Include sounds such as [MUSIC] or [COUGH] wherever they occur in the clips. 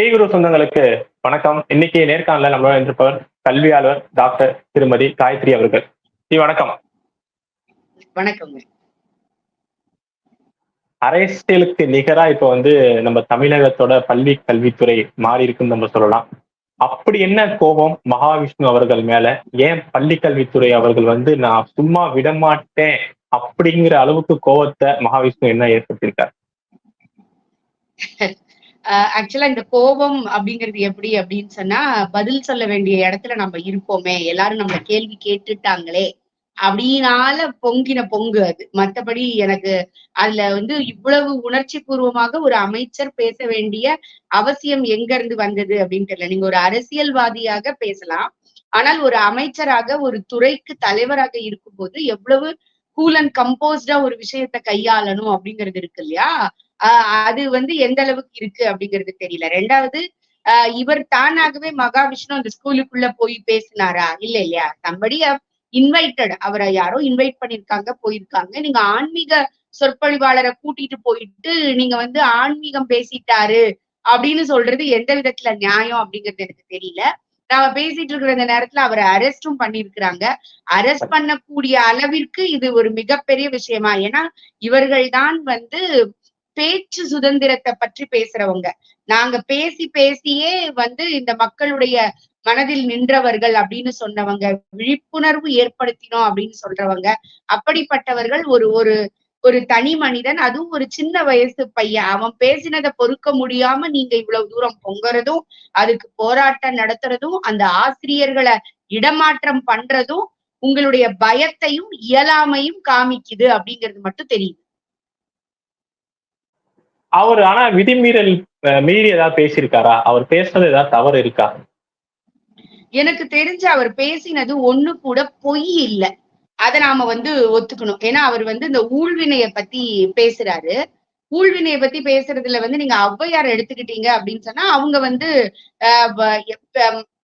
பேகுரு சொந்தங்களுக்கு வணக்கம். இன்னைக்கு நேர்காணல நம்ம இருப்பவர் கல்வியாளர் டாக்டர் திருமதி காயத்ரி அவர்கள். ஜி வணக்கம். வணக்கங்க அரசியலுக்கு நிகரா இப்ப வந்து நம்ம தமிழகத்தோட பள்ளி கல்வித்துறை மாறி இருக்குன்னு நம்ம சொல்லலாம். அப்படி என்ன கோபம் மகாவிஷ்ணு அவர்கள் மேல? ஏன் பள்ளி கல்வித்துறை அவர்கள் வந்து நான் சும்மா விடமாட்டேன் அப்படிங்கிற அளவுக்கு கோபத்தை மகாவிஷ்ணு என்ன ஏற்படுத்தியிருக்காரு? [LAUGHS] ஆக்சுவலா இந்த கோபம் அப்படிங்கிறது எப்படி அப்படின்னு சொன்னா பதில் சொல்ல வேண்டிய இடத்துல நம்ம இருப்போமே எல்லாரும் நம்மள கேள்வி கேட்டுட்டாங்களே அப்படினால பொங்கின பொங்கு அது. மத்தபடி எனக்கு அதுல வந்து இவ்வளவு உணர்ச்சி பூர்வமாக ஒரு அமைச்சர் பேச வேண்டிய அவசியம் எங்க இருந்து வந்தது அப்படின்னு தெரியல. நீங்க ஒரு அரசியல்வாதியாக பேசலாம். ஆனால் ஒரு அமைச்சராக ஒரு துறைக்கு தலைவராக இருக்கும்போது எவ்வளவு கூல் அண்ட் கம்போஸ்டா ஒரு விஷயத்த கையாளணும் அப்படிங்கிறது இருக்கு இல்லையா? அது வந்து எந்த அளவுக்கு இருக்கு அப்படிங்கிறது தெரியல. ரெண்டாவது ஆஹ் இவர் தானாகவே மகாவிஷ்ணு அந்த ஸ்கூலுக்குள்ள போய் பேசினாரா? இல்ல இல்லையா? சம்படி இன்வைட்டட் அவரை யாரோ இன்வைட் பண்ணிருக்காங்க போயிருக்காங்க. நீங்க ஆன்மீக சொற்பொழிவாளரை கூட்டிட்டு போயிட்டு நீங்க வந்து ஆன்மீகம் பேசிட்டாரு அப்படின்னு சொல்றது எந்த விதத்துல நியாயம் அப்படிங்கிறது எனக்கு தெரியல. நாம பேசிட்டு இருக்கிற இந்த நேரத்துல அவரை அரெஸ்டும் பண்ணிருக்கிறாங்க அரெஸ்ட் பண்ணக்கூடிய அளவிற்கு இது ஒரு மிகப்பெரிய விஷயமா? ஏன்னா இவர்கள் தான் வந்து பேச்சு சுதந்திரத்தை பற்றி பேசுறவங்க. நாங்க பேசி பேசியே வந்து இந்த மக்களுடைய மனதில் நின்றவர்கள் அப்படின்னு சொன்னவங்க விழிப்புணர்வு ஏற்படுத்தினோம் அப்படின்னு சொல்றவங்க அப்படிப்பட்டவர்கள் ஒரு ஒரு ஒரு தனி மனிதன் அதுவும் ஒரு சின்ன வயசு பையன். அவன் பேசினதை பொறுக்க முடியாம நீங்க இவ்வளவு தூரம் பொங்குறதும் அதுக்கு போராட்டம் நடத்துறதும் அந்த ஆசிரியர்களை இடமாற்றம் பண்றதும் உங்களுடைய பயத்தையும் இயலாமையும் காமிக்குது அப்படிங்கிறது மட்டும் தெரியுது. அவர் ஆனா விதிமீறல் மீறி ஏதாவது பேசியிருக்காரா? அவர் பேசுனது ஏதாவது தவறு இருக்கா? எனக்கு தெரிஞ்சு அவர் பேசினது ஒண்ணு கூட பொய் இல்ல. அதை நாம வந்து ஒத்துக்கணும். ஏன்னா அவர் வந்து இந்த ஊழ்வினைய பத்தி பேசுறாரு. ஊழ்வினைய பத்தி பேசுறதுல வந்து நீங்க ஔவையார் எடுத்துக்கிட்டீங்க அப்படின்னு சொன்னா அவங்க வந்து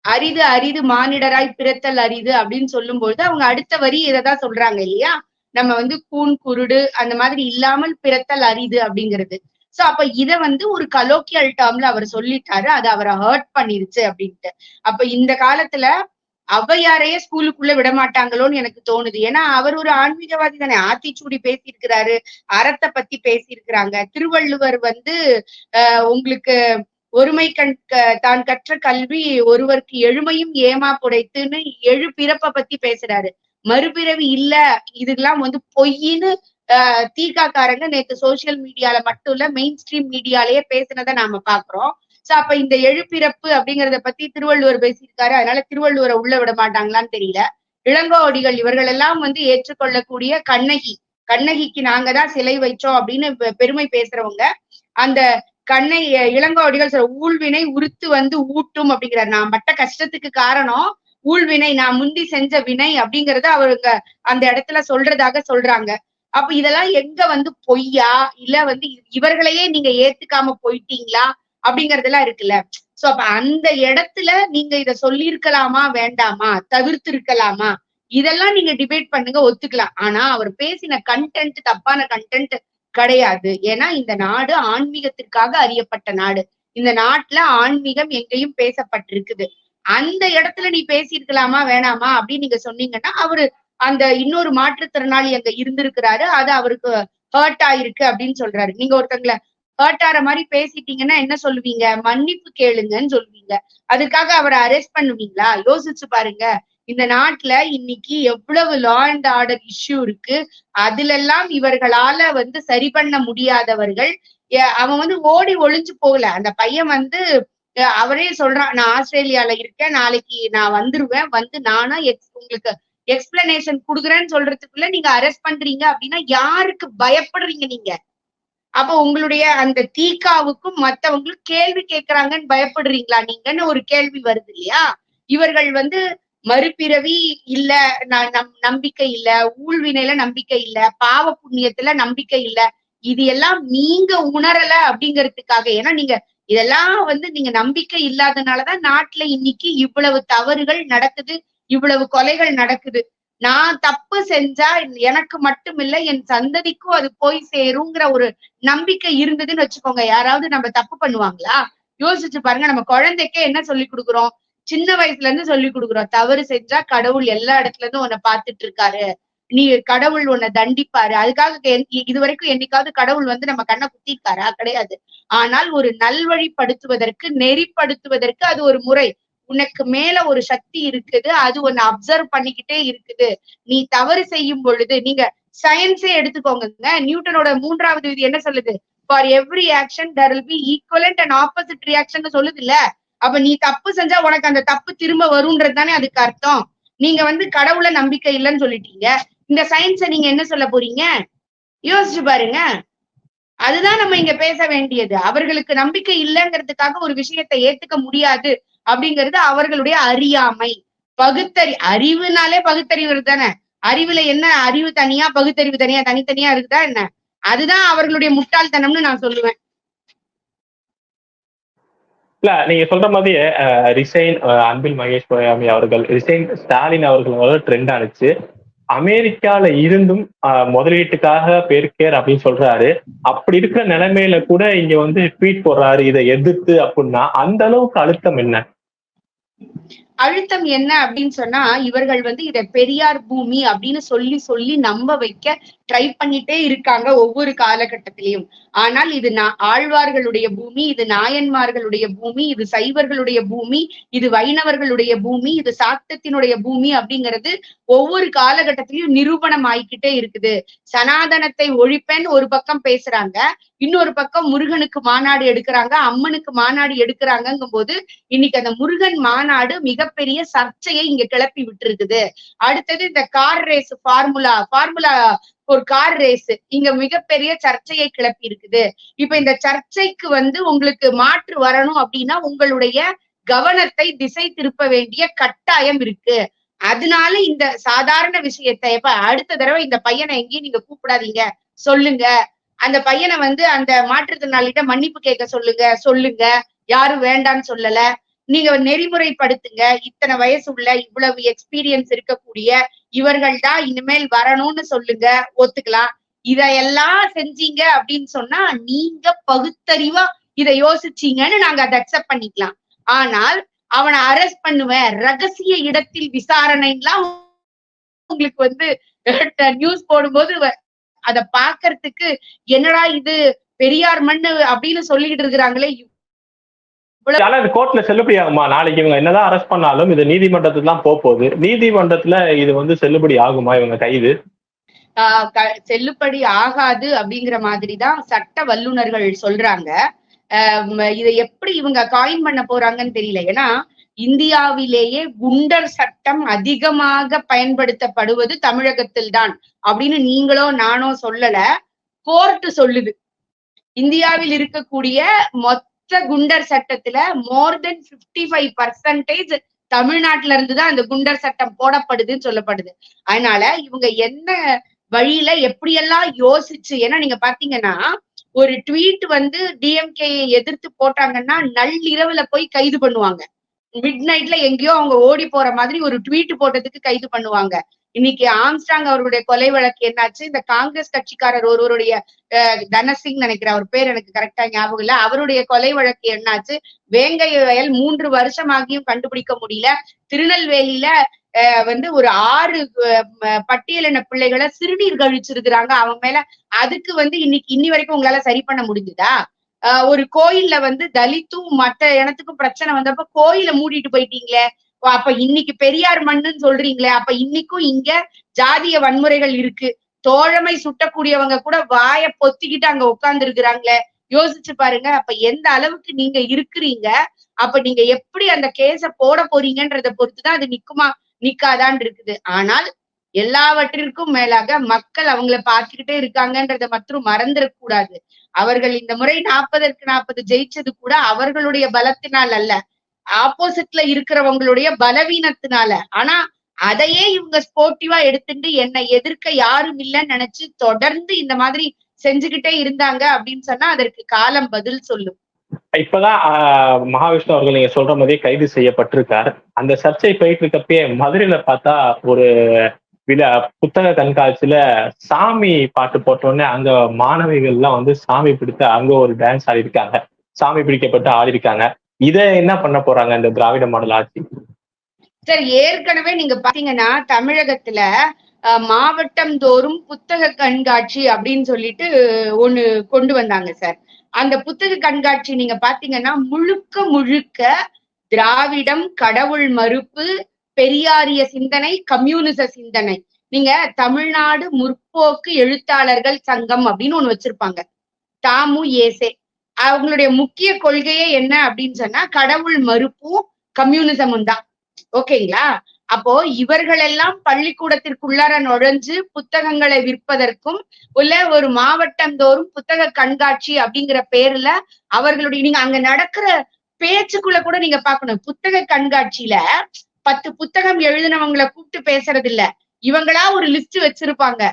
அரிது அரிது மானிடராய் பிறத்தல் அரிது அப்படின்னு சொல்லும் பொழுது அவங்க அடுத்த வரி இததான் சொல்றாங்க இல்லையா? நம்ம வந்து கூன் குருடு அந்த மாதிரி இல்லாமல் பிறத்தல் அரிது அப்படிங்கிறது. சோ அப்ப இத வந்து ஒரு கலோக்கியல் டேர்ம்ல அவர் சொல்லிட்டாரு. அது அவரை ஹர்ட் பண்ணிருச்சு அப்படின்ட்டு. அப்ப இந்த காலத்துல அவ்வையாரையே ஸ்கூலுக்குள்ள விட மாட்டாங்களோன்னு எனக்கு தோணுது. ஏன்னா அவர் ஒரு ஆன்மீகவாதி தானே. ஆத்திச்சூடி பேசியிருக்கிறாரு. அறத்தை பத்தி பேசியிருக்கிறாங்க. திருவள்ளுவர் வந்து அஹ் உங்களுக்கு ஒருமை கண் தான் கற்ற கல்வி ஒருவருக்கு எழுமையும் ஏமா புடைத்துன்னு எழு பிறப்ப பத்தி பேசுறாரு. மறுபிறவி இல்ல. இதெல்லாம் வந்து பொய்ன்னு தீகாக்காரங்க நேத்து சோசியல் மீடியால மட்டும் இல்ல மெயின் ஸ்ட்ரீம் மீடியாலயே பேசினதை நாம பாக்குறோம். சோ அப்ப இந்த எழுப்பிறப்பு அப்படிங்கறத பத்தி திருவள்ளுவர் பேசியிருக்காரு. அதனால திருவள்ளுவரை உள்ள விட மாட்டாங்களான்னு தெரியல. இளங்கோவடிகள் இவர்கள் எல்லாம் வந்து ஏற்றுக்கொள்ளக்கூடிய கண்ணகி. கண்ணகிக்கு நாங்க தான் சிலை வைச்சோம் அப்படின்னு பெருமை பேசுறவங்க. அந்த கண்ணை இளங்கோவடிகள் சொல்ற ஊழ்வினை உறுத்து வந்து ஊட்டும் அப்படிங்கிறார். நான் மட்ட கஷ்டத்துக்கு காரணம் ஊழ்வினை நான் முந்தி செஞ்ச வினை அப்படிங்கறத அவருங்க அந்த இடத்துல சொல்றதாக சொல்றாங்க. அப்ப இதெல்லாம் எங்க வந்து பொய்யா? இல்ல வந்து இவர்களையே நீங்க ஏத்துக்காம போயிட்டீங்களா? அப்படிங்கறதெல்லாம் இருக்குல்ல. சோ அப்ப அந்த இடத்துல நீங்க இத சொல்லியிருக்கலாமா வேண்டாமா? தவிர்த்து இருக்கலாமா இதெல்லாம் நீங்க டிபேட் பண்ணுங்க ஒத்துக்கலாம். ஆனா அவர் பேசின கண்டென்ட் தப்பான கண்டென்ட் கிடையாது. ஏன்னா இந்த நாடு ஆன்மீகத்திற்காக அறியப்பட்ட நாடு. இந்த நாட்டுல ஆன்மீகம் எங்கேயும் பேசப்பட்டிருக்குது. அந்த இடத்துல நீ பேசியிருக்கலாமா வேணாமா அப்படின்னு நீங்க சொன்னீங்கன்னா அவரு அந்த இன்னொரு மாற்றுத்திறனாளி அங்க இருந்திருக்கிறாரு. அது அவருக்கு ஹர்ட் ஆயிருக்கு அப்படின்னு சொல்றாரு. நீங்க ஒருத்தங்களை ஹர்ட் ஆற மாதிரி பேசிட்டீங்கன்னா என்ன சொல்லுவீங்க? மன்னிப்பு கேளுங்கன்னு சொல்லுவீங்க. அதுக்காக அவரை அரெஸ்ட் பண்ணுவீங்களா? யோசிச்சு பாருங்க. இந்த நாட்டுல இன்னைக்கு எவ்வளவு லா அண்ட் ஆர்டர் இஷ்யூ இருக்கு. அதுல எல்லாம் இவர்களால வந்து சரி பண்ண முடியாதவர்கள் அவன் வந்து ஓடி ஒளிஞ்சு போகல. அந்த பையன் வந்து அவரே சொல்றான் நான் ஆஸ்திரேலியால இருக்கேன். நாளைக்கு நான் வந்துருவேன். வந்து நானா உங்களுக்கு எக்ஸ்பிளனேஷன் குடுக்குறேன்னு சொல்றதுக்குள்ள நீங்க அரெஸ்ட் பண்றீங்க அப்படின்னா யாருக்கு பயப்படுறீங்க நீங்க? அப்ப உங்களுடைய அந்த தீக்காவுக்கும் மத்தவங்களும் கேள்வி கேட்கறாங்கன்னு பயப்படுறீங்களா நீங்கன்னு ஒரு கேள்வி வருது இல்லையா? இவர்கள் வந்து மறுபிறவி இல்ல நம் நம்பிக்கை இல்ல ஊழ்வினையில நம்பிக்கை இல்ல பாவ புண்ணியத்துல நம்பிக்கை இல்ல. இது எல்லாம் நீங்க உணரல அப்படிங்கிறதுக்காக. ஏன்னா நீங்க இதெல்லாம் வந்து நீங்க நம்பிக்கை இல்லாதனாலதான் நாட்டுல இன்னைக்கு இவ்வளவு தவறுகள் நடக்குது இவ்வளவு கொலைகள் நடக்குது. நான் தப்பு செஞ்சா எனக்கு மட்டும் இல்ல என் சந்ததிக்கும் அது போய் சேருங்கிற ஒரு நம்பிக்கை இருந்ததுன்னு வச்சுக்கோங்க. யாராவது நம்ம தப்பு பண்ணுவாங்களா? யோசிச்சு பாருங்க நம்ம குழந்தைக்கே என்ன சொல்லி கொடுக்குறோம்? சின்ன வயசுல இருந்து சொல்லி கொடுக்குறோம். தவறு செஞ்சா கடவுள் எல்லா இடத்துல இருந்தும் உன்னை பாத்துட்டு இருக்காரு. நீ கடவுள் உன்னை தண்டிப்பாரு. அதுக்காக இது வரைக்கும் என்னைக்காவது கடவுள் வந்து நம்ம கண்ணை குத்திருக்காரா கிடையாது. ஆனால் ஒரு நல்வழிப்படுத்துவதற்கு நெறிப்படுத்துவதற்கு அது ஒரு முறை. உனக்கு மேல ஒரு சக்தி இருக்குது அது ஒன்னு அப்சர்வ் பண்ணிக்கிட்டே இருக்குது. நீ தவறு செய்யும் பொழுது நீங்க சயின்ஸே எடுத்துக்கோங்க நியூட்டனோட மூன்றாவது விதி என்ன சொல்லுது? For every action there will be equivalent and opposite reaction சொல்லுது இல்ல அப்ப நீ தப்பு செஞ்சா உனக்கு அந்த தப்பு திரும்ப வரும்ன்றது தானே அதுக்கு அர்த்தம். நீங்க வந்து கடவுள நம்பிக்கை இல்லைன்னு சொல்லிட்டீங்க. இந்த சயின்ஸ நீங்க என்ன சொல்ல போறீங்க? யோசிச்சு பாருங்க. அதுதான் நம்ம இங்க பேச வேண்டியது. அவர்களுக்கு நம்பிக்கை இல்லைங்கிறதுக்காக ஒரு விஷயத்தை ஏத்துக்க முடியாது. அப்படிங்கிறது அவர்களுடைய அறியாமை. பகுத்தறி அறிவுனாலே பகுத்தறிவு தானே அறிவுல என்ன அறிவு தனியா பகுத்தறிவு தனியா தனித்தனியா இருக்குதா என்ன? அதுதான் அவர்களுடைய முட்டாள்தனம்னு நான் சொல்லுவேன். இல்ல நீங்க சொல்ற மாதிரி ரிசைன் அன்பில் மகேஷ் பொய்யாமி அவர்கள் ரிசைன் ஸ்டாலின் அவர்கள் ட்ரெண்ட் ஆனிச்சு அமெரிக்கால இருந்தும் முதலீட்டுக்காக பேர்கேர் அப்படின்னு சொல்றாரு. அப்படி இருக்கிற நிலைமையில கூட இங்க வந்து ட்வீட் போடுறாரு இதை எதிர்த்து அப்படின்னா அந்த அளவுக்கு அழுத்தம் என்ன? அழுத்தம் என்ன அப்படின்னு சொன்னா இவர்கள் வந்து இத பெரியார் பூமி அப்படின்னு சொல்லி சொல்லி நம்ப வைக்க ட்ரை பண்ணிட்டே இருக்காங்க ஒவ்வொரு காலகட்டத்திலையும். ஆனால் இது ஆழ்வார்களுடைய பூமி இது நாயன்மார்களுடைய பூமி இது சைவர்களுடைய பூமி இது வைணவர்களுடைய பூமி இது சாத்தத்தினுடைய பூமி அப்படிங்கிறது ஒவ்வொரு காலகட்டத்திலையும் நிரூபணம் ஆயிக்கிட்டே இருக்குது. சனாதனத்தை ஒழிப்பேன் ஒரு பக்கம் பேசுறாங்க இன்னொரு பக்கம் முருகனுக்கு மாநாடு எடுக்கிறாங்க அம்மனுக்கு மாநாடு எடுக்கிறாங்கங்கும் போது இன்னைக்கு அந்த முருகன் மாநாடு மிகப்பெரிய சர்ச்சையை இங்க கிளப்பி விட்டுருக்குது. அடுத்தது இந்த கார் ரேஸ் ஃபார்முலா ஃபார்முலா ஒரு கார் ரேஸ் இங்க மிகப்பெரிய சர்ச்சையை கிளப்பி இருக்குது. இப்ப இந்த சர்ச்சைக்கு வந்து உங்களுக்கு மாற்று வரணும் அப்படின்னா உங்களுடைய கவனத்தை திசை திருப்ப வேண்டிய கட்டாயம் இருக்கு. அதனால இந்த சாதாரண விஷயத்தை இப்ப அடுத்த தடவை இந்த பையனை எங்கேயும் நீங்க கூப்பிடாதீங்க. சொல்லுங்க. அந்த பையனை வந்து அந்த மாற்றுத்திறனாளிகிட்ட மன்னிப்பு கேட்க சொல்லுங்க. சொல்லுங்க. யாரும் வேண்டாம்னு சொல்லல. நீங்க நெறிமுறைப்படுத்துங்க. இத்தனை வயசு உள்ள இவ்வளவு எக்ஸ்பீரியன்ஸ் இருக்கக்கூடிய இவர்கள் தான் இனிமேல் வரணும்னு சொல்லுங்க. ஒத்துக்கலாம். இதையெல்லாம் செஞ்சீங்க அப்படின்னு சொன்னா நீங்க பகுத்தறிவா இதை யோசிச்சீங்கன்னு நாங்க அதை அக்செப்ட் பண்ணிக்கலாம். ஆனால் அவனை அரெஸ்ட் பண்ணுவேன். ரகசிய இடத்தில் விசாரணைலாம் உங்களுக்கு வந்து [LAUGHS] நியூஸ் போடும்போது வ- அத பாக்குறதுக்கு என்னடா இது பெரியார் மண்ணு அப்படின்னு சொல்லிக்கிட்டு இருக்கிறாங்களே ஆனா இது கோர்ட்ல செல்லுபடி ஆகுமா? நாளைக்கு இவங்க என்னதான் அரெஸ்ட் பண்ணாலும் இது நீதிமன்றத்துக்கு தான் போக போகுது. நீதிமன்றத்துல இது வந்து செல்லுபடி ஆகுமா இவங்க கைது? செல்லுபடி ஆகாது அப்படிங்கிற மாதிரி தான் சட்ட வல்லுனர்கள் சொல்றாங்க. இதை எப்படி இவங்க காயின் பண்ண போறாங்கன்னு தெரியல. ஏன்னா இந்தியாவிலேயே குண்டர் சட்டம் அதிகமாக பயன்படுத்தப்படுவது தமிழகத்தில் தான் அப்படின்னு நீங்களோ நானோ சொல்லல. கோர்ட் சொல்லுது. இந்தியாவில் இருக்கக்கூடிய மொத்த குண்டர் சட்டத்துல மோர் தென் 55% ஃபைவ் பர்சன்டேஜ் தமிழ்நாட்டுல இருந்துதான் அந்த குண்டர் சட்டம் போடப்படுதுன்னு சொல்லப்படுது. அதனால இவங்க என்ன வழியில எப்படியெல்லாம் யோசிச்சு ஏன்னா நீங்க பாத்தீங்கன்னா ஒரு ட்வீட் வந்து டிஎம்கே எதிர்த்து போட்டாங்கன்னா நள்ளிரவுல போய் கைது பண்ணுவாங்க. மிட் நைட்ல எங்கேயோ அவங்க ஓடி போற மாதிரி ஒரு ட்வீட் போட்டதுக்கு கைது பண்ணுவாங்க. இன்னைக்கு ஆம்ஸ்டாங் அவருடைய கொலை வழக்கு என்னாச்சு? இந்த காங்கிரஸ் கட்சிக்காரர் ஒருவருடைய அஹ், தனசிங் நினைக்கிற அவர் பேர் எனக்கு கரெக்டா ஞாபகம் இல்ல. அவருடைய கொலை வழக்கு என்னாச்சு? வேங்கை வயல் மூன்று வருஷமாகியும் கண்டுபிடிக்க முடியல. திருநெல்வேலியில வந்து ஒரு ஆறு பட்டியலின பிள்ளைகளை சிறுநீர் கழிச்சிருக்கிறாங்க. அவன் மேல அதுக்கு வந்து இன்னைக்கு இன்னி வரைக்கும் உங்களால சரி பண்ண முடிஞ்சுதா? ஒரு கோயில்ல வந்து தலித்தும் மத்த இனத்துக்கும் பிரச்சனை வந்தப்ப கோயில மூடிட்டு போயிட்டீங்களே. அப்ப இன்னைக்கு பெரியார் மண்ணுன்னு சொல்றீங்களே. அப்ப இன்னைக்கும் இங்க ஜாதிய வன்முறைகள் இருக்கு. தோழமை சுட்டக்கூடியவங்க கூட வாய பொத்திக்கிட்டு அங்க உட்கார்ந்து இருக்கிறாங்களே யோசிச்சு பாருங்க அப்ப எந்த அளவுக்கு நீங்க இருக்கிறீங்க? அப்ப நீங்க எப்படி அந்த கேஸ போட போறீங்கன்றத பொறுத்துதான் அது நிக்குமா நிக்காதான் இருக்குது. ஆனால் எல்லாவற்றிற்கும் மேலாக மக்கள் அவங்கள பாத்துக்கிட்டே இருக்காங்கன்றத மற்றும் மறந்துடக்கூடாது அவர்கள் இந்த முறை நாற்பதற்கு நாற்பது ஜெயிச்சது கூட அவர்களுடைய பலத்தினால் அல்ல. ஆப்போசிட்ல இருக்கிறவங்களுடைய பலவீனத்தினால. ஆனா அதையே இவங்க ஸ்போர்ட்டிவா எடுத்துட்டு என்னை எதிர்க்க யாரும் இல்லைன்னு நினைச்சு தொடர்ந்து இந்த மாதிரி செஞ்சுக்கிட்டே இருந்தாங்க அப்படின்னு சொன்னா அதற்கு காலம் பதில் சொல்லும். இப்பதான் ஆஹ், மகாவிஷ்ணு அவர்கள் நீங்க சொல்ற மாதிரி கைது செய்யப்பட்டிருக்கார். அந்த சர்ச்சை போயிட்டு இருக்கப்பயே மதுரையில பார்த்தா ஒரு விழா புத்தக கண்காட்சியில சாமி பாட்டு போட்டோடனே அங்க மாணவிகள் எல்லாம் வந்து சாமி பிடித்து அங்க ஒரு டான்ஸ் ஆடிருக்காங்க சாமி பிடிக்கப்பட்டு ஆடி இருக்காங்க இத என்ன பண்ண போறாங்க இந்த திராவிட மாடல் ஆட்சி? சார் ஏற்கனவே நீங்க பாத்தீங்கன்னா தமிழகத்துல மாவட்டம் தோறும் புத்தக கண்காட்சி அப்படின்னு சொல்லிட்டு ஒண்ணு கொண்டு வந்தாங்க சார். அந்த புத்தக கண்காட்சி நீங்க பாத்தீங்கன்னா முழுக்க முழுக்க திராவிடம் கடவுள் மறுப்பு பெரியாரிய சிந்தனை கம்யூனிச சிந்தனை. நீங்க தமிழ்நாடு முற்போக்கு எழுத்தாளர்கள் சங்கம் அப்படின்னு ஒண்ணு வச்சிருப்பாங்க. தாமு ஏசே. அவங்களுடைய முக்கிய கொள்கையே என்ன அப்படின்னு சொன்னா கடவுள் மறுப்பும் கம்யூனிசமும் தான். ஓகேங்களா? அப்போ இவர்களெல்லாம் பள்ளிக்கூடத்திற்குள்ளார நுழைஞ்சு புத்தகங்களை விற்பதற்கும் உள்ள ஒரு மாவட்டம் தோறும் புத்தக கண்காட்சி அப்படிங்கிற பேர்ல அவர்களுடைய நீங்க அங்க நடக்கிற பேச்சுக்குள்ள கூட நீங்க பாக்கணும் புத்தக கண்காட்சியில பத்து புத்தகம் எழுதினவங்களை கூப்பிட்டு பேசுறது இல்ல இவங்களா ஒரு லிஸ்ட் வச்சிருப்பாங்க.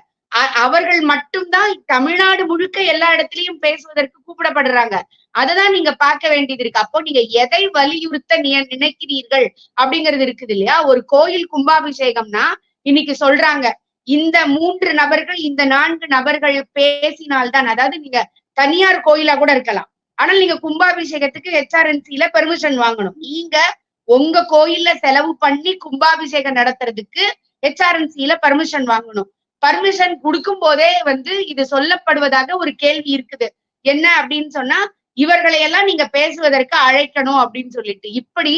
அவர்கள் மட்டும்தான் தமிழ்நாடு முழுக்க எல்லா இடத்துலயும் பேசுவதற்கு கூப்பிடப்படுறாங்க. அததான் நீங்க பார்க்க வேண்டியது இருக்கு. அப்போ நீங்க எதை வலியுறுத்த நீ- நினைக்கிறீர்கள் அப்படிங்கிறது இருக்குது இல்லையா? ஒரு கோயில் கும்பாபிஷேகம்னா இன்னைக்கு சொல்றாங்க. இந்த மூன்று நபர்கள் இந்த நான்கு நபர்கள் பேசினால்தான் அதாவது நீங்க தனியார் கோயிலா கூட இருக்கலாம். ஆனால் நீங்க கும்பாபிஷேகத்துக்கு ஹெச்ஆர்என்சில பெர்மிஷன் வாங்கணும். நீங்க உங்க கோயில்ல செலவு பண்ணி கும்பாபிஷேகம் நடத்துறதுக்கு ஹெச்ஆர்என்சியில பர்மிஷன் வாங்கணும். பர்மிஷன் கொடுக்கும் போதே வந்து இது சொல்லப்படுவதாக ஒரு கேள்வி இருக்குது. என்ன அப்படின்னு சொன்னா இவர்களையெல்லாம் நீங்க பேசுவதற்கு அழைக்கணும் அப்படின்னு சொல்லிட்டு. இப்படி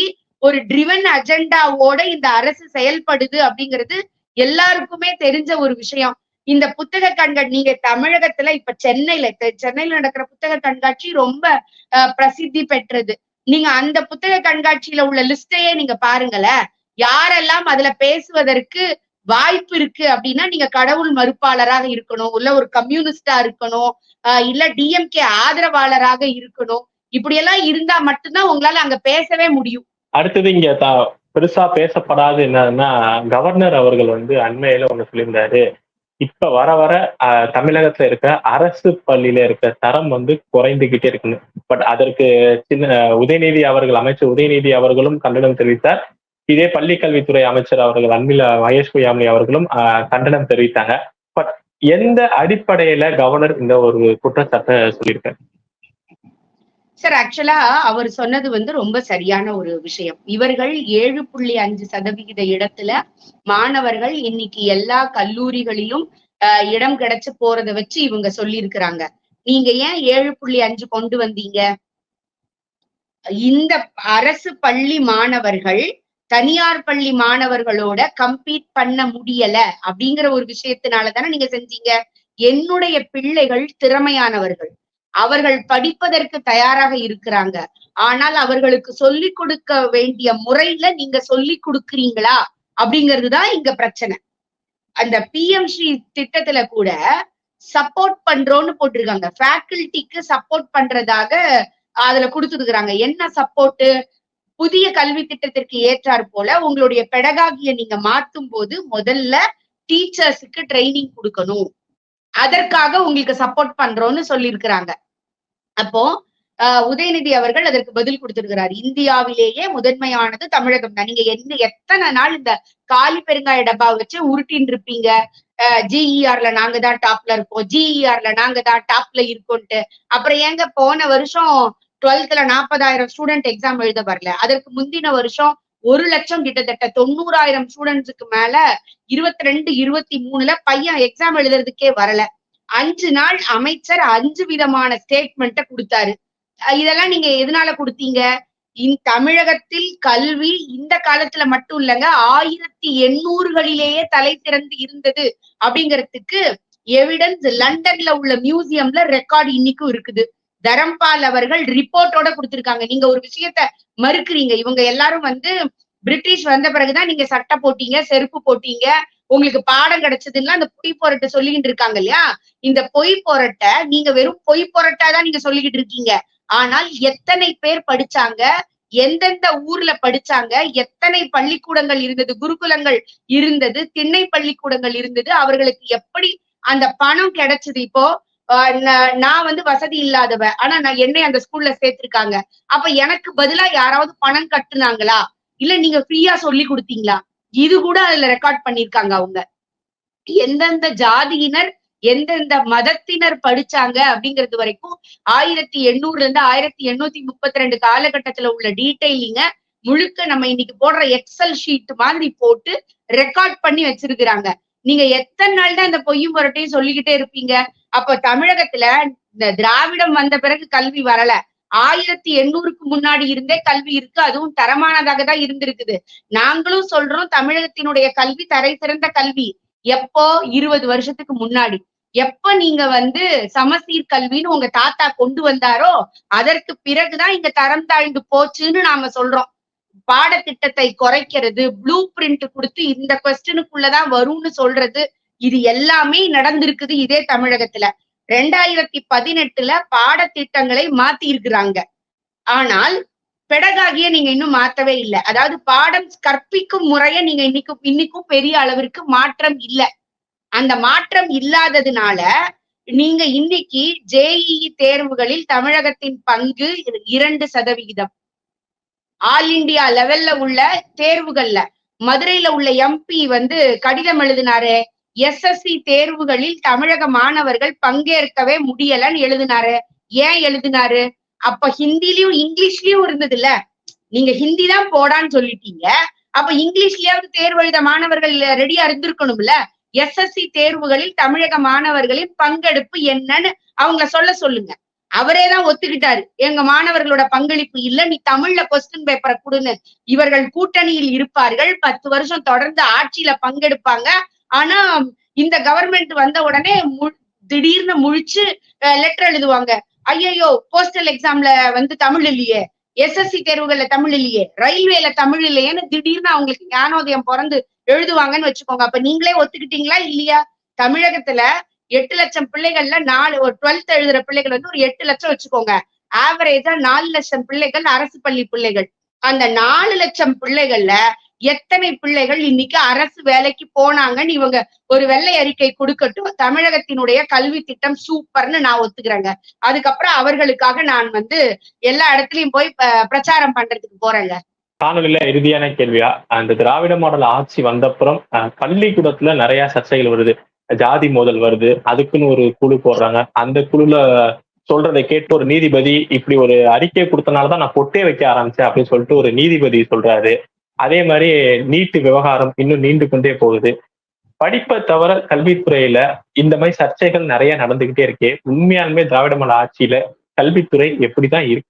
ஒரு ட்ரிவன் அஜெண்டாவோட இந்த அரசு செயல்படுது அப்படிங்கிறது எல்லாருக்குமே தெரிஞ்ச ஒரு விஷயம். இந்த புத்தக கண்காட்சி நீங்க தமிழகத்துல இப்ப சென்னையில சென்னையில நடக்கிற புத்தக கண்காட்சி ரொம்ப பிரசித்தி பெற்றது. நீங்க அந்த புத்தக கண்காட்சியில உள்ள லிஸ்டையே நீங்க பாருங்களேன் யாரெல்லாம் அதுல பேசுவதற்கு வாய்ப்பு இருக்கு அப்படின்னா நீங்க கடவுள் மறுப்பாளராக இருக்கணும். இல்ல ஒரு கம்யூனிஸ்டா இருக்கணும். ஆஹ் இல்ல டிஎம்கே ஆதரவாளராக இருக்கணும். இப்படி எல்லாம் இருந்தா மட்டும்தான் உங்களால அங்க பேசவே முடியும். அடுத்தது இங்க பெருசா பேசப்படாது என்னன்னா கவர்னர் அவர்கள் வந்து அண்மையில ஒண்ணு சொல்லியிருந்தாரு. இப்ப வர வர தமிழகத்துல இருக்க அரசு பள்ளியில இருக்க தரம் வந்து குறைந்துகிட்டே இருக்குன்னு பட் அதற்கு சின்ன உதயநிதி அவர்கள் அமைச்சர் உதயநிதி அவர்களும் கண்டனம் தெரிவித்தார். இதே பள்ளி கல்வித்துறை அமைச்சர் அவர்கள் அன்பில் மகேஷ் பொய்யாமொழி அவர்களும் கண்டனம் தெரிவித்தாங்க. பட் எந்த அடிப்படையில கவர்னர் இந்த ஒரு குற்றச்சாட்டை சொல்லியிருக்காரு? சார் ஆக்சுவலா அவர் சொன்னது வந்து ரொம்ப சரியான ஒரு விஷயம். இவர்கள் ஏழு புள்ளி அஞ்சு சதவிகித இடத்துல மாணவர்கள் இன்னைக்கு எல்லா கல்லூரிகளிலும் ஆஹ், இடம் கிடைச்சு போறத வச்சு இவங்க சொல்லியிருக்கிறாங்க. நீங்க ஏன் ஏழு புள்ளி அஞ்சு கொண்டு வந்தீங்க? இந்த அரசு பள்ளி மாணவர்கள் தனியார் பள்ளி மாணவர்களோட கம்பீட் பண்ண முடியல அப்படிங்கிற ஒரு விஷயத்தினால தானே நீங்க செஞ்சீங்க? என்னுடைய பிள்ளைகள் திறமையானவர்கள். அவர்கள் படிப்பதற்கு தயாராக இருக்கிறாங்க. ஆனால் அவர்களுக்கு சொல்லிக் கொடுக்க வேண்டிய முறையில நீங்க சொல்லி கொடுக்குறீங்களா? அப்படிங்கிறது தான் இங்க பிரச்சனை. அந்த பிஎம் ஸ்ரீ திட்டத்துல கூட சப்போர்ட் பண்றோம்னு போட்டிருக்காங்க. ஃபேக்கல்டிக்கு சப்போர்ட் பண்றதாக அதுல கொடுத்துருக்குறாங்க. என்ன சப்போர்ட் புதிய கல்வி திட்டத்திற்கு ஏற்றாற் போல உங்களுடைய பெடகாகிய நீங்க மாத்தும் போது முதல்ல டீச்சர்ஸுக்கு ட்ரைனிங் கொடுக்கணும். அதற்காக உங்களுக்கு சப்போர்ட் பண்றோம்னு சொல்லியிருக்கிறாங்க. அப்போ ஆஹ் உதயநிதி அவர்கள் அதற்கு பதில் கொடுத்திருக்கிறார். இந்தியாவிலேயே முதன்மையானது தமிழகம் தான். நீங்க என்ன எத்தனை நாள் இந்த காலி பெருங்காய டப்பா வச்சு உருட்டின்னு இருப்பீங்க ஜிஇஆர்ல நாங்க தான் டாப்ல இருப்போம் ஜிஇஆர்ல நாங்க தான் டாப்ல இருக்கோம்ட்டு அப்புறம் ஏங்க போன வருஷம் டுவெல்த்ல நாற்பதாயிரம் ஸ்டூடெண்ட் எக்ஸாம் எழுத வரல. அதற்கு முந்தின வருஷம் ஒரு லட்சம் கிட்டத்தட்ட தொண்ணூறாயிரம் ஸ்டூடெண்ட்ஸுக்கு மேல இருபத்தி ரெண்டு இருபத்தி மூணுல பையன் எக்ஸாம் எழுதுறதுக்கே வரல. அஞ்சு நாள் அமைச்சர் அஞ்சு விதமான ஸ்டேட்மெண்ட்டை கொடுத்தாரு. இதெல்லாம் நீங்க எதனால கொடுத்தீங்க? தமிழகத்தில் கல்வி இந்த காலத்துல மட்டும் இல்லைங்க ஆயிரத்தி எண்ணூறுகளிலேயே தலை திறந்து இருந்தது அப்படிங்கிறதுக்கு எவிடன்ஸ் லண்டன்ல உள்ள மியூசியம்ல ரெக்கார்டு இன்னைக்கும் இருக்குது. தரம்பால் அவர்கள் ரிப்போர்ட்டோட கொடுத்திருக்காங்க. நீங்க ஒரு விஷயத்த மறுக்கிறீங்க. இவங்க எல்லாரும் வந்து பிரிட்டிஷ் வந்த பிறகுதான் நீங்க சட்டை போட்டீங்க செருப்பு போட்டீங்க உங்களுக்கு பாடம் கிடைச்சதுன்னா அந்த பொய் போரட்டை சொல்லிக்கிட்டு இருக்காங்க இல்லையா? இந்த பொய் போரட்டை நீங்க வெறும் பொய் போரட்டா தான் நீங்க சொல்லிக்கிட்டு இருக்கீங்க. ஆனால் எத்தனை பேர் படிச்சாங்க? எந்தெந்த ஊர்ல படிச்சாங்க? எத்தனை பள்ளிக்கூடங்கள் இருந்தது? குருகுலங்கள் இருந்தது? திண்ணை பள்ளிக்கூடங்கள் இருந்தது? அவர்களுக்கு எப்படி அந்த பணம் கிடைச்சது இப்போ? நான் வந்து வசதி இல்லாதவ. ஆனா நான் என்னை அந்த ஸ்கூல்ல சேர்த்திருக்காங்க. அப்ப எனக்கு பதிலா யாராவது பணம் கட்டுனாங்களா? இல்ல நீங்க ஃப்ரீயா சொல்லி கொடுத்தீங்களா? இது கூட அதுல ரெக்கார்ட் பண்ணிருக்காங்க அவங்க. எந்தெந்த ஜாதியினர் எந்தெந்த மதத்தினர் படிச்சாங்க அப்படிங்கிறது வரைக்கும் ஆயிரத்தி எண்ணூறுல இருந்து ஆயிரத்தி எண்ணூத்தி முப்பத்தி ரெண்டு காலகட்டத்துல உள்ள டீட்டெயிலிங்க முழுக்க நம்ம இன்னைக்கு போடுற எக்ஸல் ஷீட் மாதிரி போட்டு ரெக்கார்ட் பண்ணி வச்சிருக்கிறாங்க. நீங்க எத்தனை நாள் தான் இந்த பொய்யும் புரட்டையும் சொல்லிக்கிட்டே இருப்பீங்க? அப்ப தமிழகத்துல இந்த திராவிடம் வந்த பிறகு கல்வி வரல. ஆயிரத்தி எண்ணூறுக்கு முன்னாடி இருந்தே கல்வி இருக்கு. அதுவும் தரமானதாக தான் இருந்திருக்குது. நாங்களும் சொல்றோம் தமிழகத்தினுடைய கல்வி தரை சிறந்த கல்வி. எப்போ? இருபது வருஷத்துக்கு முன்னாடி. எப்ப நீங்க வந்து சமசீர் கல்வின்னு உங்க தாத்தா கொண்டு வந்தாரோ அதற்கு பிறகுதான் இங்க தரம் தாழ்ந்து போச்சுன்னு நாம சொல்றோம். பாடத்திட்டத்தை குறைக்கிறது ப்ளூ பிரிண்ட் கொடுத்து இந்த கொஸ்டினுக்குள்ளதான் வரும்னு சொல்றது. இது எல்லாமே நடந்திருக்குது இதே தமிழகத்துல. ரெண்டாயிரத்தி பதினெட்டுல பாடத்திட்டங்களை மாத்தி இருக்கிறாங்க ஆனால் பெடகாகிய நீங்க இன்னும் மாத்தவே இல்லை. அதாவது பாடம் கற்பிக்கும் முறைய நீங்க இன்னைக்கு இன்னைக்கும் பெரிய அளவிற்கு மாற்றம் இல்லை. அந்த மாற்றம் இல்லாததுனால நீங்க இன்னைக்கு ஜேஇஇ தேர்வுகளில் தமிழகத்தின் பங்கு இரண்டு சதவிகிதம். ஆல் இண்டியா லெவல்ல உள்ள தேர்வுகள்ல மதுரையில உள்ள எம்பி வந்து கடிதம் எழுதினாரு. எஸ்எஸ்சி தேர்வுகளில் தமிழக மாணவர்கள் பங்கேற்கவே முடியலன்னு எழுதினாரு. ஏன் எழுதினாரு? அப்ப ஹிந்திலயும் இங்கிலீஷ்லயும் இருந்தது இல்ல நீங்க ஹிந்தி தான் போடான்னு சொல்லிட்டீங்க. அப்ப இங்கிலீஷ்லயாவது தேர்வு எழுத மாணவர்கள் ரெடியா இருந்திருக்கணும்ல? எஸ்எஸ்சி தேர்வுகளில் தமிழக மாணவர்களின் பங்கெடுப்பு என்னன்னு அவங்கள சொல்ல சொல்லுங்க. அவரே தான் ஒத்துக்கிட்டாரு. எங்க மாணவர்களோட பங்களிப்பு இல்ல நீ தமிழ்ல கொஸ்டின் பேப்பரை கொடுன்னு. இவர்கள் கூட்டணியில் இருப்பார்கள். பத்து வருஷம் தொடர்ந்து ஆட்சியில பங்கெடுப்பாங்க. ஆனா இந்த கவர்மெண்ட் வந்த உடனே திடீர்னு முழிச்சு லெட்டர் எழுதுவாங்க. ஐயோ போஸ்டல் எக்ஸாம்ல வந்து தமிழ் இல்லையே. எஸ்எஸ்சி தேர்வுகள்ல தமிழ் இல்லையே. ரயில்வேல தமிழ் இல்லையேன்னு திடீர்னு அவங்களுக்கு ஞானோதயம் பிறந்து எழுதுவாங்கன்னு வச்சுக்கோங்க. அப்ப நீங்களே ஒத்துக்கிட்டீங்களா இல்லையா? தமிழகத்துல எட்டு லட்சம் பிள்ளைகள்ல நாலு ஒரு டுவெல்த் எழுதுற பிள்ளைகள் வந்து ஒரு எட்டு லட்சம் வச்சுக்கோங்க. ஆவரேஜா நாலு லட்சம் பிள்ளைகள் அரசு பள்ளி பிள்ளைகள். அந்த நாலு லட்சம் பிள்ளைகள்ல எத்தனை பிள்ளைகள் இன்னைக்கு அரசு வேலைக்கு போனாங்கன்னு இவங்க ஒரு வெள்ளை அறிக்கை கொடுக்கட்டும். தமிழகத்தினுடைய கல்வி திட்டம் சூப்பர்னு நான் ஒத்துக்கிறேங்க. அதுக்கப்புறம் அவர்களுக்காக நான் வந்து எல்லா இடத்துலயும் போய் பிரச்சாரம் பண்றதுக்கு போறேங்க. காணொலியில இறுதியான கேள்வியா அந்த திராவிட மாடல் ஆட்சி வந்தப்புறம் பள்ளிக்கூடத்துல நிறைய சர்ச்சைகள் வருது. ஜாதி மோதல் வருது. அதுக்குன்னு ஒரு குழு போடுறாங்க. அந்த குழுல சொல்றதை கேட்டு ஒரு நீதிபதி இப்படி ஒரு அறிக்கை கொடுத்தனாலதான் நான் பொட்டே வைக்க ஆரம்பிச்சேன் அப்படின்னு சொல்லிட்டு ஒரு நீதிபதி சொல்றாரு. அதே மாதிரி நீட்டு விவகாரம் இன்னும் நீண்டு கொண்டே போகுது. படிப்பை தவிர கல்வித்துறையில இந்த மாதிரி சர்ச்சைகள் நிறைய நடந்துகிட்டே இருக்கு. உண்மையாலுமே திராவிட மாடல் ஆட்சியில கல்வித்துறை எப்படிதான் இருக்கு?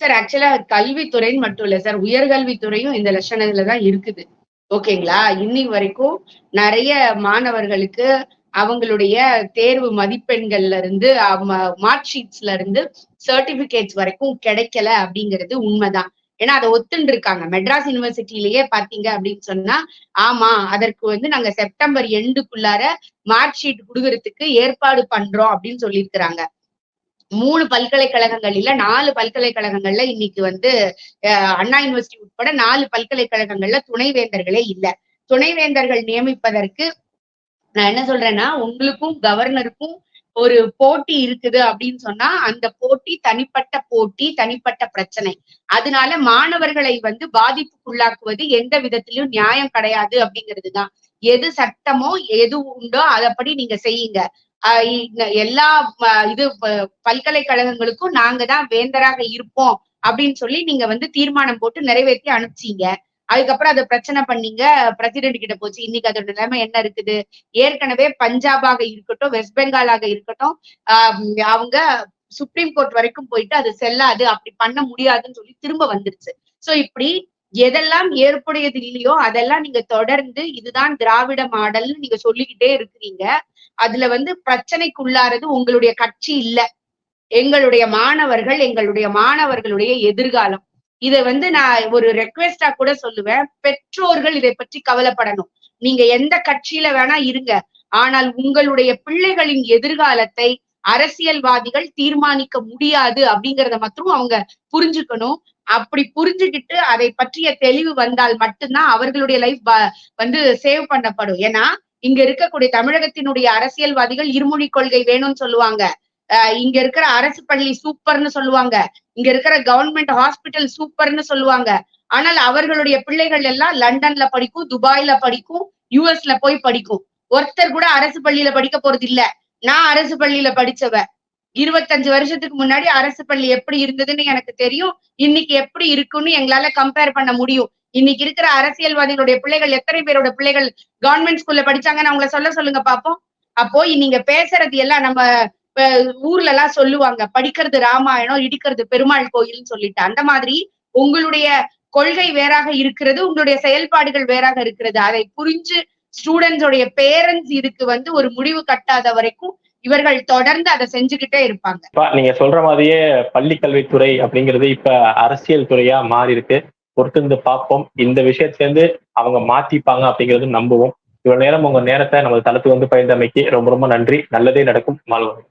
சார் ஆக்சுவலா கல்வித்துறைன்னு மட்டும் இல்ல சார் உயர்கல்வித்துறையும் இந்த லட்சணத்துல தான் இருக்குது. ஓகேங்களா இன்னி வரைக்கும் நிறைய மாணவர்களுக்கு அவங்களுடைய தேர்வு மதிப்பெண்கள்ல இருந்து மார்க் ஷீட்ஸ்ல இருந்து சர்டிபிகேட்ஸ் வரைக்கும் கிடைக்கல அப்படிங்கிறது உண்மைதான். ஏன்னா அதை ஒத்துன்னு இருக்காங்க மெட்ராஸ் யூனிவர்சிட்டியிலேயே பாத்தீங்க அப்படின்னு சொன்னா ஆமா அதற்கு வந்து நாங்க செப்டம்பர் எண்டுக்குள்ளார மார்க் ஷீட் கொடுக்கறதுக்கு ஏற்பாடு பண்றோம் அப்படின்னு சொல்லியிருக்கிறாங்க. மூணு பல்கலைக்கழகங்கள் இல்ல நாலு பல்கலைக்கழகங்கள்ல இன்னைக்கு வந்து அண்ணா யூனிவர்சிட்டி உட்பட நாலு பல்கலைக்கழகங்கள்ல துணைவேந்தர்களே இல்ல. துணைவேந்தர்கள் நியமிப்பதற்கு நான் என்ன சொல்றேன்னா உங்களுக்கும் கவர்னருக்கும் ஒரு போட்டி இருக்குது அப்படின்னு சொன்னா அந்த போட்டி தனிப்பட்ட போட்டி தனிப்பட்ட பிரச்சனை. அதனால மாணவர்களை வந்து பாதிப்புக்குள்ளாக்குவது எந்த விதத்திலும் நியாயம் கிடையாது அப்படிங்கிறது தான் எது சட்டமோ எது உண்டோ அதப்படி நீங்க செய்யுங்க. எல்லா இது பல்கலைக்கழகங்களுக்கும் நாங்க தான் வேந்தராக இருப்போம் அப்படின்னு சொல்லி நீங்க வந்து தீர்மானம் போட்டு நிறைவேற்றி அனுப்பிச்சீங்க. அதுக்கப்புறம் அதை பிரச்சனை பண்ணீங்க. பிரசிடென்ட் கிட்ட போச்சு. இன்னைக்கு அதோட நிலைமை என்ன இருக்குது? ஏற்கனவே பஞ்சாபாக இருக்கட்டும் வெஸ்ட் பெங்காலாக இருக்கட்டும் அவங்க சுப்ரீம் கோர்ட் வரைக்கும் போயிட்டு அது செல்லாது. அப்படி பண்ண முடியாதுன்னு சொல்லி திரும்ப வந்துருச்சு. சோ இப்படி எதெல்லாம் ஏற்புடையது இல்லையோ அதெல்லாம் நீங்க தொடர்ந்து இதுதான் திராவிட மாடல்னு நீங்க சொல்லிக்கிட்டே இருக்கிறீங்க. அதுல வந்து பிரச்சனைக்குள்ளாரது உங்களுடைய கட்சி இல்ல. எங்களுடைய மாணவர்கள் எங்களுடைய மாணவர்களுடைய எதிர்காலம். இதை வந்து நான் ஒரு ரெக்வெஸ்டா கூட சொல்லுவேன். பெற்றோர்கள் இதை பற்றி கவலைப்படணும். நீங்க எந்த கட்சியில வேணா இருங்க. ஆனால் உங்களுடைய பிள்ளைகளின் எதிர்காலத்தை அரசியல்வாதிகள் தீர்மானிக்க முடியாது அப்படிங்கறத மட்டும் அவங்க புரிஞ்சுக்கணும். அப்படி புரிஞ்சுக்கிட்டு அதை பற்றிய தெளிவு வந்தால் மட்டும்தான் அவர்களுடைய லைஃப் வந்து சேவ் பண்ணப்படும். ஏன்னா இங்க இருக்கக்கூடிய தமிழகத்தினுடைய அரசியல்வாதிகள் இருமொழி கொள்கை வேணும்னு சொல்லுவாங்க. இங்க இருக்கிற அரசு பள்ளி சூப்பர்னு சொல்லுவாங்க. இங்க இருக்கிற கவர்மெண்ட் ஹாஸ்பிட்டல் சூப்பர்னு சொல்லுவாங்க. ஆனால் அவர்களுடைய பிள்ளைகள் எல்லாம் லண்டன்ல படிக்கும் துபாய்ல படிக்கும் யூஎஸ்ல போய் படிக்கும். ஒருத்தர் கூட அரசு பள்ளியில படிக்க போறது இல்ல நான் அரசு பள்ளியில படிச்சவ. இருபத்தஞ்சு வருஷத்துக்கு முன்னாடி அரசு பள்ளி எப்படி இருந்ததுன்னு எனக்கு தெரியும். இன்னைக்கு எப்படி இருக்குன்னு எங்களால கம்பேர் பண்ண முடியும். இன்னைக்கு இருக்கிற அரசியல்வாதிகளுடைய பிள்ளைகள் எத்தனை பேரோட பிள்ளைகள் கவர்மெண்ட் ஸ்கூல்ல படிச்சாங்கன்னு அவங்கள சொல்ல சொல்லுங்க பாப்போம். அப்போ நீங்க பேசுறது எல்லாம் நம்ம ஊர்ல எல்லாம் சொல்லுவாங்க படிக்கிறது ராமாயணம் இடிக்கிறது பெருமாள் கோயில்னு சொல்லிட்டு. அந்த மாதிரி உங்களுடைய கொள்கை வேறாக இருக்கிறது உங்களுடைய செயல்பாடுகள் வேறாக இருக்கிறது. அதை புரிஞ்சு ஸ்டூடெண்ட்ஸோடைய பேரண்ட்ஸ் இதுக்கு வந்து ஒரு முடிவு கட்டாத வரைக்கும் இவர்கள் தொடர்ந்து அதை செஞ்சுக்கிட்டே இருப்பாங்க. நீங்க சொல்ற மாதிரியே பள்ளி கல்வித்துறை அப்படிங்கிறது இப்ப அரசியல் துறையா மாறி இருக்கு பொறுத்திருந்து பார்ப்போம். இந்த விஷயத்திலேருந்து அவங்க மாத்திப்பாங்க அப்படிங்கறது நம்புவோம். இவ்வளவு நேரம் உங்க நேரத்தை நமது தளத்துக்கு வந்து பயந்தமைக்கு ரொம்ப ரொம்ப நன்றி. நல்லதே நடக்கும். வாழ்வோம்